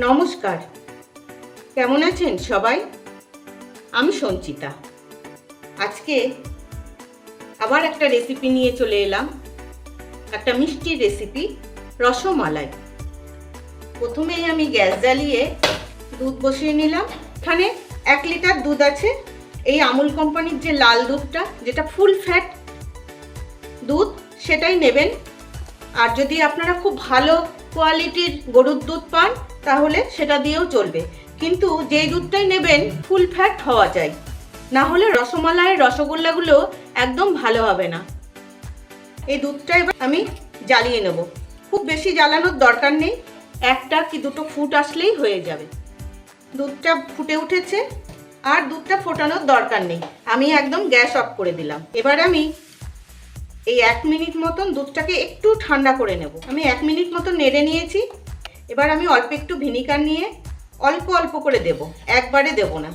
নমস্কার। কেমন আছেন সবাই? আমি সঞ্চিতা। আজকে আবার একটা রেসিপি নিয়ে চলে এলাম। একটা মিষ্টির রেসিপি রসমালাই। প্রথমেই আমি গ্যাস জ্বালিয়ে দুধ বসিয়ে নিলাম। এখানে এক লিটার দুধ আছে। এই আমুল কোম্পানির যে লাল দুধটা, যেটা ফুল ফ্যাট দুধ, সেটাই নেবেন। আর যদি আপনারা খুব ভালো কোয়ালিটির গরুর দুধ পান তাহলে সেটা দিয়েও চলবে। কিন্তু যেই দুধটাই নেবেন, ফুল ফ্যাট হওয়া চাই। না হলে রসমালাইয়ের রসগোল্লাগুলো একদম ভালো হবে না। এই দুধটা এবার আমি জ্বালিয়ে নেব। খুব বেশি জ্বালানোর দরকার নেই। একটা কি দুটো ফুট আসলেই হয়ে যাবে। দুধটা ফুটে উঠেছে আর দুধটা ফোটানোর দরকার নেই। আমি একদম গ্যাস অফ করে দিলাম। এবার আমি এই এক মিনিট মতন দুধটাকে একটু ঠান্ডা করে নেব। আমি এক মিনিট মতন নেড়ে নিয়েছি। এবার আমি অল্প একটু ভিনিগার নিয়ে অল্প অল্প করে দেব। একবারে দেব না।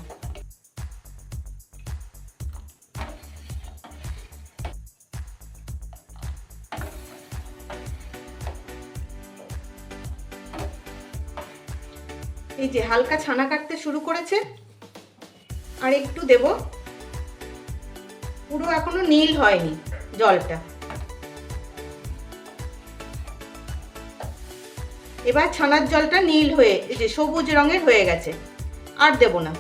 এই যে হালকা ছানা কাটতে শুরু করেছে। আর একটু দেব। পুরো এখনও নীল হয়নি জলটা। এবার ছানার জলটা নীল হয়ে, এই যে সবুজ রঙের হয়ে গেছে। আর দেব না।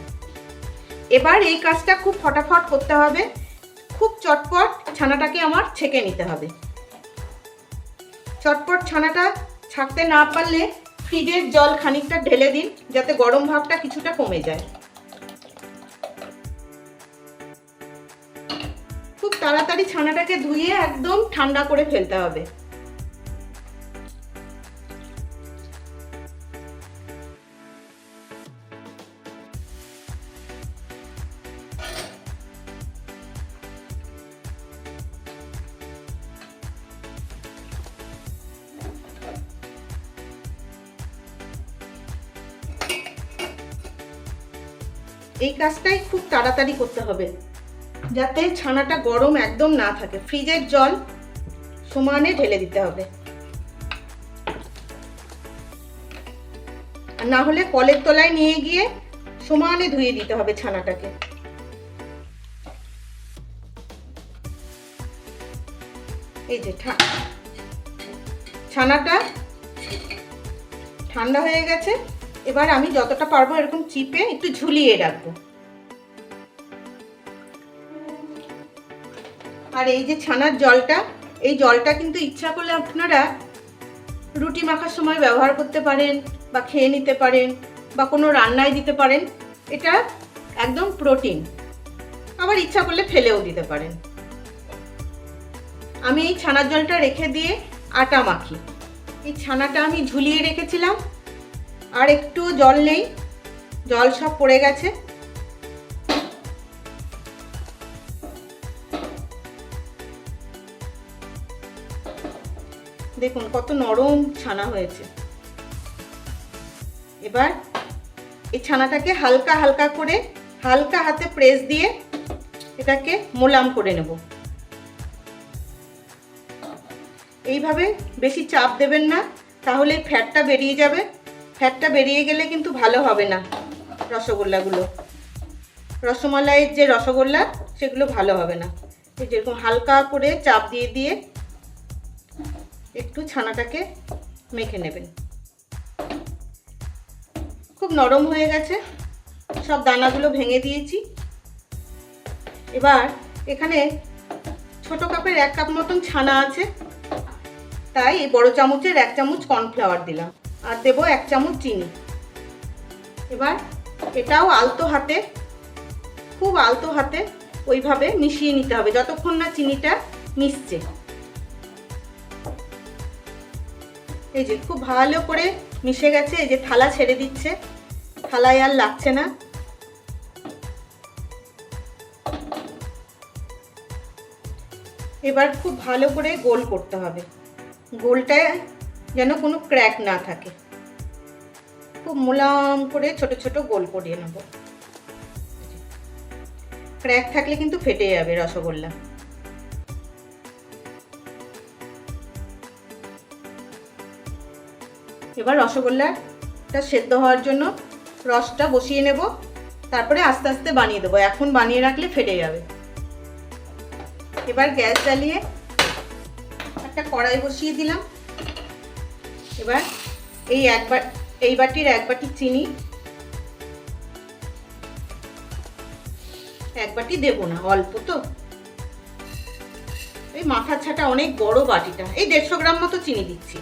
এবার এই কাজটা খুব ফটাফট করতে হবে। খুব চটপট ছানাটাকে আমার ছেঁকে নিতে হবে। চটপট ছানাটা ছাকতে না পারলে ফ্রিজের জল খানিকটা ঢেলে দিন, যাতে গরম ভাবটা কিছুটা কমে যায়। খুব তাড়াতাড়ি ছানাটাকে ধুয়ে একদম ঠান্ডা করে ফেলতে হবে। এই কাজটাই খুব তাড়াতাড়ি করতে হবে। যাতে ছানাটা গরম একদম না থাকে। ফ্রিজের জল সমানে ঢেলে দিতে হবে। না হলে কলের তলায় নিয়ে গিয়ে সমানে ধুয়ে দিতে হবে ছানাটাকে। এই যে ছানাটা ঠান্ডা হয়ে গেছে। এবার আমি যতটা পারব এরকম চিপে একটু ঝুলিয়ে রাখব। আর এই যে ছানার জলটা, এই জলটা কিন্তু ইচ্ছা করলে আপনারা রুটি মাখার সময় ব্যবহার করতে পারেন বা খেয়ে নিতে পারেন বা কোনো রান্নায় দিতে পারেন, এটা একদম প্রোটিন। আবার ইচ্ছা করলে ফেলেও দিতে পারেন। আমি এই ছানার জলটা রেখে দিয়ে আটা মাখি। এই ছানাটা আমি ঝুলিয়ে রেখেছিলাম আর একটু জল নেই। জল সব পড়ে গেছে। দেখুন, কত নরম ছানা হয়েছে। এবার এই ছানাটাকে হালকা হালকা করে, হালকা হাতে প্রেস দিয়ে এটাকে মোলাম করে নেব। এইভাবে বেশি চাপ দেবেন না, তাহলে ফ্যাটটা বেরিয়ে যাবে। ফ্যাটটা বেরিয়ে গেলে কিন্তু ভালো হবে না রসগোল্লাগুলো। রসমালাইয়ের যে রসগোল্লা, সেগুলো ভালো হবে না। যেরকম হালকা করে চাপ দিয়ে দিয়ে একটু ছানাটাকে মেখে নেবেন। খুব নরম হয়ে গেছে। সব দানাগুলো ভেঙে দিয়েছি। এবার এখানে ছোট কাপের এক কাপ মতন ছানা আছে। তাই বড় চামচের এক চামচ কর্নফ্লাওয়ার দিলাম। আর দেব এক চামচ চিনি। এবার এটাও আলতো হাতে, খুব আলতো হাতে ওইভাবে মিশিয়ে নিতে হবে যতক্ষণ না চিনিটা মিশছে। এই যে খুব ভালো করে মিশে গেছে, এই যে থালা ছেড়ে দিচ্ছে। থালায় আর লাগছে না। এবার খুব ভালো করে গোল করতে হবে। গোলটায় যেন কোনো ক্র্যাক না থাকে। খুব মোলাম করে ছোট ছোট গোল করিয়ে নেব। ক্র্যাক থাকলে কিন্তু ফেটে যাবে রসগোল্লা। এবার রসগোল্লাটা সেদ্ধ হওয়ার জন্য রসটা বসিয়ে নেব। তারপরে আস্তে আস্তে বানিয়ে দেবো। এখন বানিয়ে রাখলে ফেটে যাবে। এবার গ্যাস জ্বালিয়ে একটা কড়াই বসিয়ে দিলাম। এবার এই একবার এই বাটির এক বাটি চিনি। এক বাটি দেবো না, অল্প তো। এই মাথা ছাটা অনেক বড় বাটিটা। এই দেড়শো গ্রাম মতো চিনি দিচ্ছি।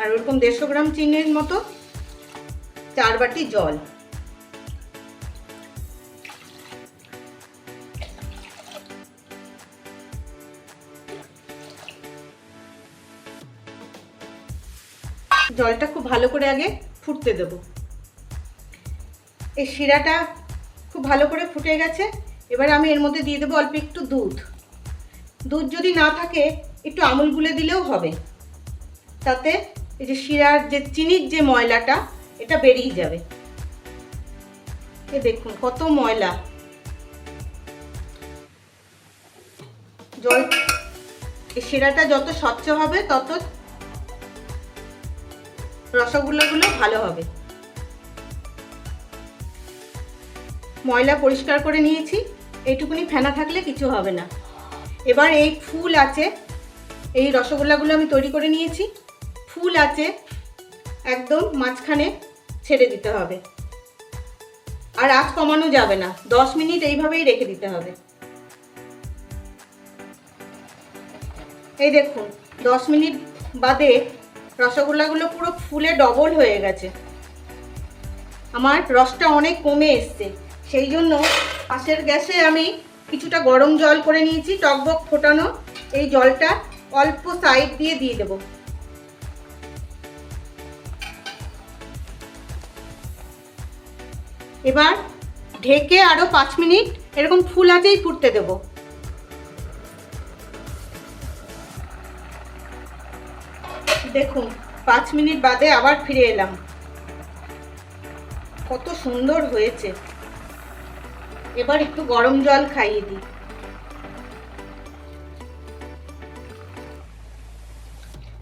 আর ওরকম দেড়শো গ্রাম চিনির মতো চার বাটি জল। জলটা খুব ভালো করে আগে ফুটতে দেব। এই শিরাটা খুব ভালো করে ফুটে গেছে। এবার আমি এর মধ্যে দিয়ে দেবো অল্প একটু দুধ। দুধ যদি না থাকে, একটু আমুল গুলে দিলেও হবে। তাতে এই যে শিরার যে চিনির যে ময়লাটা, এটা বেরিয়ে যাবে। এ দেখুন কত ময়লা। জল এই শিরাটা যত স্বচ্ছ হবে, তত রসগোল্লাগুলো ভালো হবে। ময়লা পরিষ্কার করে নিয়েছি এইটুকুনি ফেনা থাকলে কিছু হবে না। এবার এই ফুল আছে, এই রসগোল্লাগুলো আমি তৈরি করে নিয়েছি। ফুল আছে, একদম মাঝখানে ছেড়ে দিতে হবে। আর আঁচ কমানো যাবে না, দশ মিনিট এইভাবেই রেখে দিতে হবে। এই দেখুন, দশ মিনিট বাদে রসগোল্লাগুলো পুরো ফুলে ডবল হয়ে গেছে। আমার রসটা অনেক কমে এসছে। সেই জন্য পাশের গ্যাসে আমি কিছুটা গরম জল করে নিয়েছি, টকবক ফোটানো। এই জলটা অল্প সাইড দিয়ে দিয়ে দেবো। এবার ঢেকে আরও পাঁচ মিনিট এরকম ফুল আঁচেই ফুটতে দেবো। দেখুন, পাঁচ মিনিট বাদে আবার ফিরে এলাম। কত সুন্দর হয়েছে। এবার একটু গরম জল খাইয়ে দিই।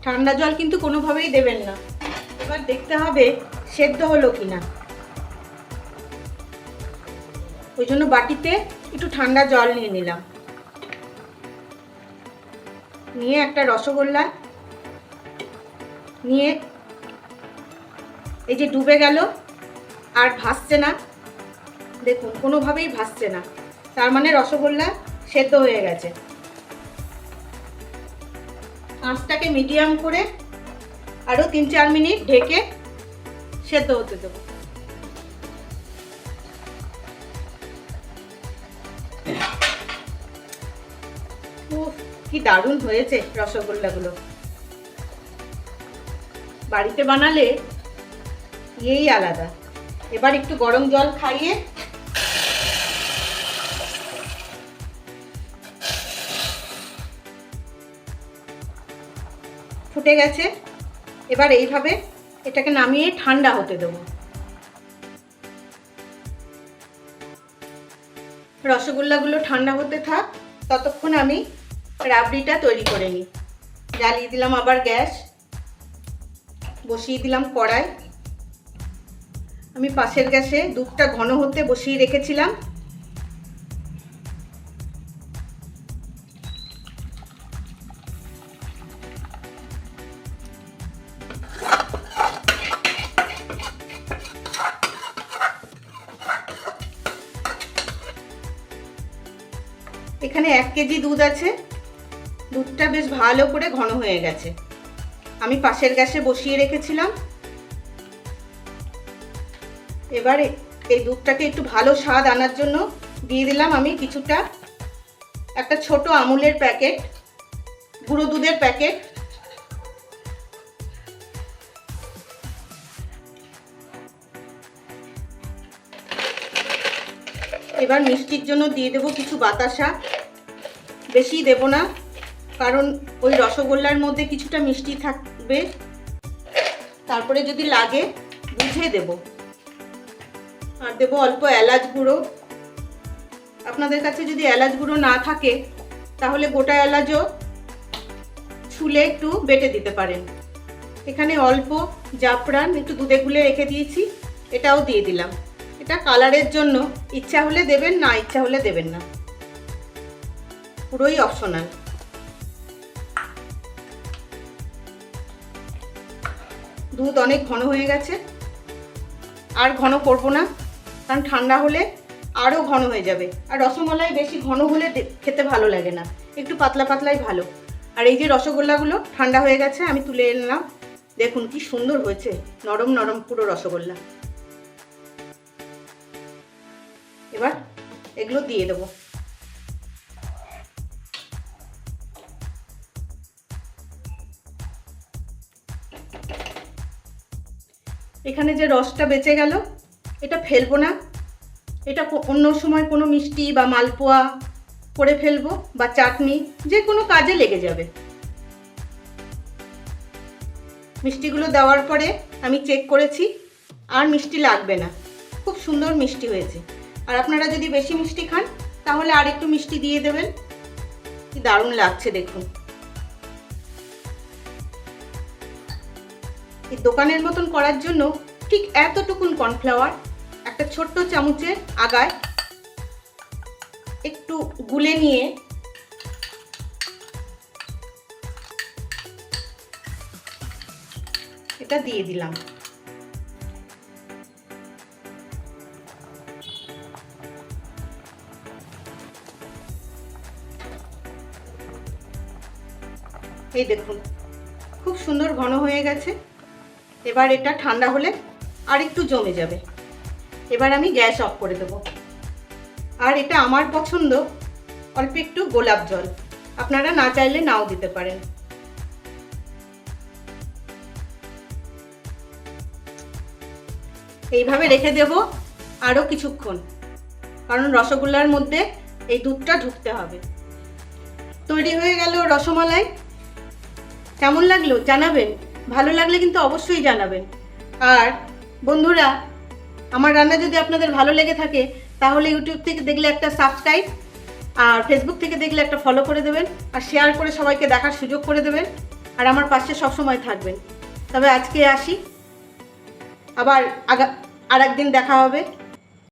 ঠান্ডা জল কিন্তু কোনোভাবেই দেবেন না। এবার দেখতে হবে সেদ্ধ হলো কিনা। ওই জন্য বাটিতে একটু ঠান্ডা জল নিয়ে নিলাম। নিয়ে একটা রসগোল্লা নিয়ে এই যে ডুবে গেল, আর ভাসছে না। দেখুন, কোনোভাবেই ভাসছে না। তার মানে রসগোল্লা সেদ্ধ হয়ে গেছে। আঁচটাকে মিডিয়াম করে আরও তিন চার মিনিট ঢেকে সেদ্ধ হতে দেবো। কি দারুণ হয়েছে রসগোল্লাগুলো। বাড়িতে বানালে ইয়েই আলাদা। এবার একটু গরম জল খাইয়ে ফুটে গেছে। এবার এইভাবে এটাকে নামিয়ে ঠান্ডা হতে দেবো। রসগোল্লাগুলো ঠান্ডা হতে থাক, ততক্ষণ আমি রাবড়িটা তৈরি করে নিই। জ্বালিয়ে দিলাম আবার গ্যাস। বসিয়ে দিলাম কড়াই। আমি পাশের গ্যাসে দুধটা ঘন হতে বসিয়ে রেখেছিলাম। এখানে এক কেজি দুধ আছে। দুধটা বেশ ভালো করে ঘন হয়ে গেছে। আমি পাশের গ্যাসে বসিয়ে রেখেছিলাম। এবারে এই দুধটাকে একটু ভালো স্বাদ আনার জন্য দিয়ে দিলাম আমি কিছুটা। একটা ছোট আমুলের প্যাকেট, গুঁড়ো দুধের প্যাকেট। এবার মিষ্টির জন্য দিয়ে দেবো কিছু বাতাসা। বেশি দেব না। কারণ ওই রসগোল্লার মধ্যে কিছুটা মিষ্টি থাকবে। তারপরে যদি লাগে বুঝে দেব। আর দেব অল্প এলাচ গুঁড়ো। আপনাদের কাছে যদি এলাচ গুঁড়ো না থাকে, তাহলে গোটা এলাচও ছুলে একটু বেটে দিতে পারেন। এখানে অল্প জাফরান একটু দুধে গুলে রেখে দিয়েছি, এটাও দিয়ে দিলাম। এটা কালারের জন্য, ইচ্ছা হলে দেবেন, না ইচ্ছা হলে দেবেন না। পুরোই অপশনাল দুধ অনেক ঘন হয়ে গেছে। আর ঘন করব না, কারণ ঠান্ডা হলে আরও ঘন হয়ে যাবে। আর রসমালাই বেশি ঘন হলে খেতে ভালো লাগে না, একটু পাতলা পাতলাই ভালো। আর এই যে রসগোল্লাগুলো ঠান্ডা হয়ে গেছে, আমি তুলে এলাম। দেখুন কি সুন্দর হয়েছে, নরম নরম পুরো রসগোল্লা। এবার এগুলো দিয়ে দেবো। এখানে যে রসটা বেঁচে গেল, এটা ফেলব না। এটা অন্য সময় কোনো মিষ্টি বা মালপোয়া করে ফেলব বা চাটনি, যে কোনো কাজে লেগে যাবে। মিষ্টিগুলো দেওয়ার পরে আমি চেক করেছি, আর মিষ্টি লাগবে না। খুব সুন্দর মিষ্টি হয়েছে। আর আপনারা যদি বেশি মিষ্টি খান, তাহলে আর একটু মিষ্টি দিয়ে দেবেন। কি দারুণ লাগছে দেখুন। এই দোকানের মতন করার জন্য ঠিক এতটুকুন কর্নফ্লাওয়ার, একটা ছোট্ট চামচের আগায় একটু গুলে নিয়ে এটা দিয়ে দিলাম। এই দেখুন, খুব সুন্দর ঘন হয়ে গেছে। এবার এটা ঠান্ডা হলে আর একটু জমে যাবে। এবার আমি গ্যাস অফ করে দেবো। আর এটা আমার পছন্দ, অল্প একটু গোলাপ জল। আপনারা না চাইলে নাও দিতে পারেন। এইভাবে রেখে দেব আরও কিছুক্ষণ, কারণ রসগোল্লার মধ্যে এই দুধটা ঢুকতে হবে। তৈরি হয়ে গেল রসমালাই। কেমন লাগল জানাবেন? ভালো লাগলে কিন্তু অবশ্যই জানাবেন। আর বন্ধুরা, আমার রান্না যদি আপনাদের ভালো লেগে থাকে, তাহলে ইউটিউব থেকে দেখলে একটা সাবস্ক্রাইব আর ফেসবুক থেকে দেখলে একটা ফলো করে দেবেন, আর শেয়ার করে সবাইকে দেখার সুযোগ করে দেবেন, আর আমার পাশে সবসময় থাকবেন। তবে আজকে আসি, আবার আগা আর একদিন দেখা হবে।